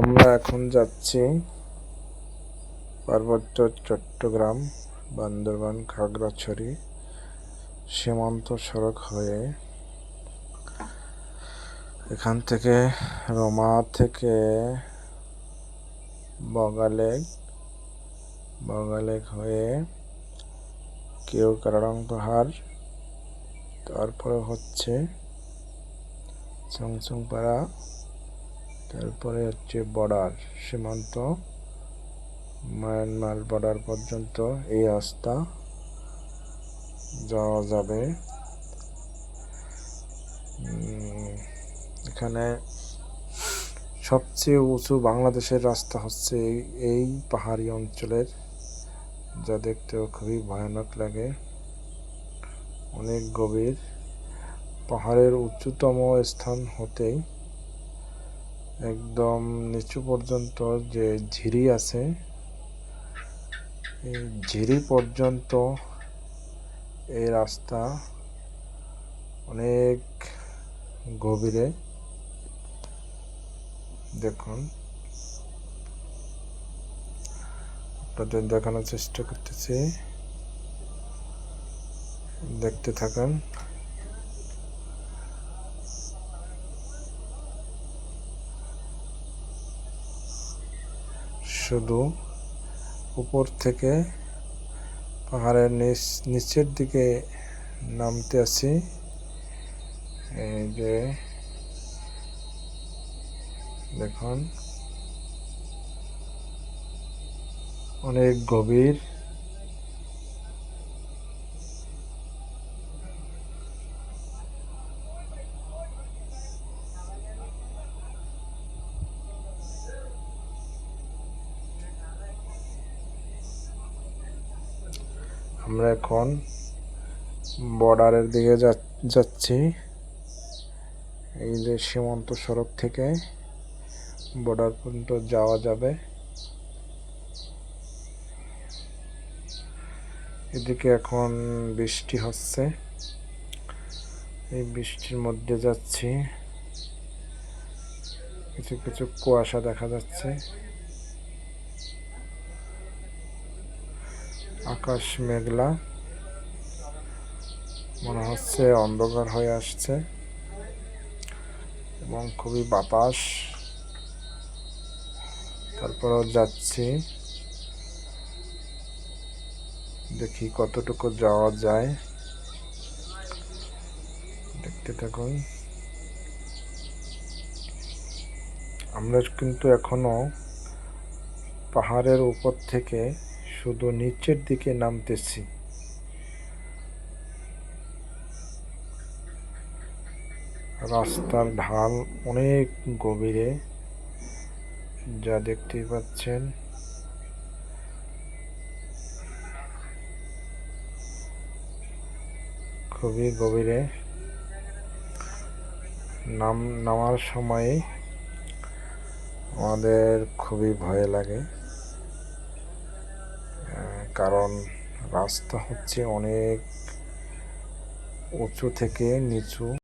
আমরা এখন যাচ্ছি পার্বত্য চট্টগ্রাম, বান্দরবান, খাগড়াছড়ি সীমান্ত সড়ক হয়ে। এখান থেকে রোমা থেকে বগালেক বগালেক হয়ে কেউ কারারং পাহাড়, তারপরে হচ্ছে চংচংপাড়া। তারপরে হচ্ছে বর্ডার সীমান্ত মায়ানমার বর্ডার পর্যন্ত এই রাস্তা যাওয়া যাবে। এখানে সবচেয়ে উঁচু বাংলাদেশের রাস্তা হচ্ছে এই- পাহাড়ি অঞ্চলের, যা দেখতেও খুবই ভয়ানক লাগে। অনেক গভীর। পাহাড়ের উচ্চতম স্থান হতেই একদম নিচু পর্যন্ত যে ঝিরি আছে, এই ঝিরি পর্যন্ত এই রাস্তা অনেক গভীরে। দেখুন, আপনাদের দেখানোর চেষ্টা করতেছি। দেখতে থাকুন। শুধু উপর থেকে পাহাড়ের নিচ নিচের দিকে নামতে আছি। এই যে দেখুন অনেক গভীর আমরা এখন বর্ডারের দিকে যাচ্ছি। এই যে সীমান্ত সড়ক থেকে বর্ডার পর্যন্ত যাওয়া যাবে। এদিকে এখন বৃষ্টি হচ্ছে। এই বৃষ্টির মধ্যে যাচ্ছি। কিছু কিছু কুয়াশা দেখা যাচ্ছে। আকাশ মেঘলা। মনে হচ্ছে অন্ধকার হয়ে আসছে এবং খুবই বাতাস। তারপরেও যাচ্ছি। দেখি কতটুকু যাওয়া যায়। দেখতে থাকুন। আমরা কিন্তু এখনও পাহাড়ের উপর থেকে শুধু নিচের দিকে নামতেছি। রাস্তার ঢাল অনেক গভীরে, যা দেখতে পাচ্ছেন। খুবই গভীরে। নাম, নামার সময় আমাদের খুবই ভয় লাগে। কারণ রাস্তা হচ্ছে অনেক উঁচু থেকে নিচু।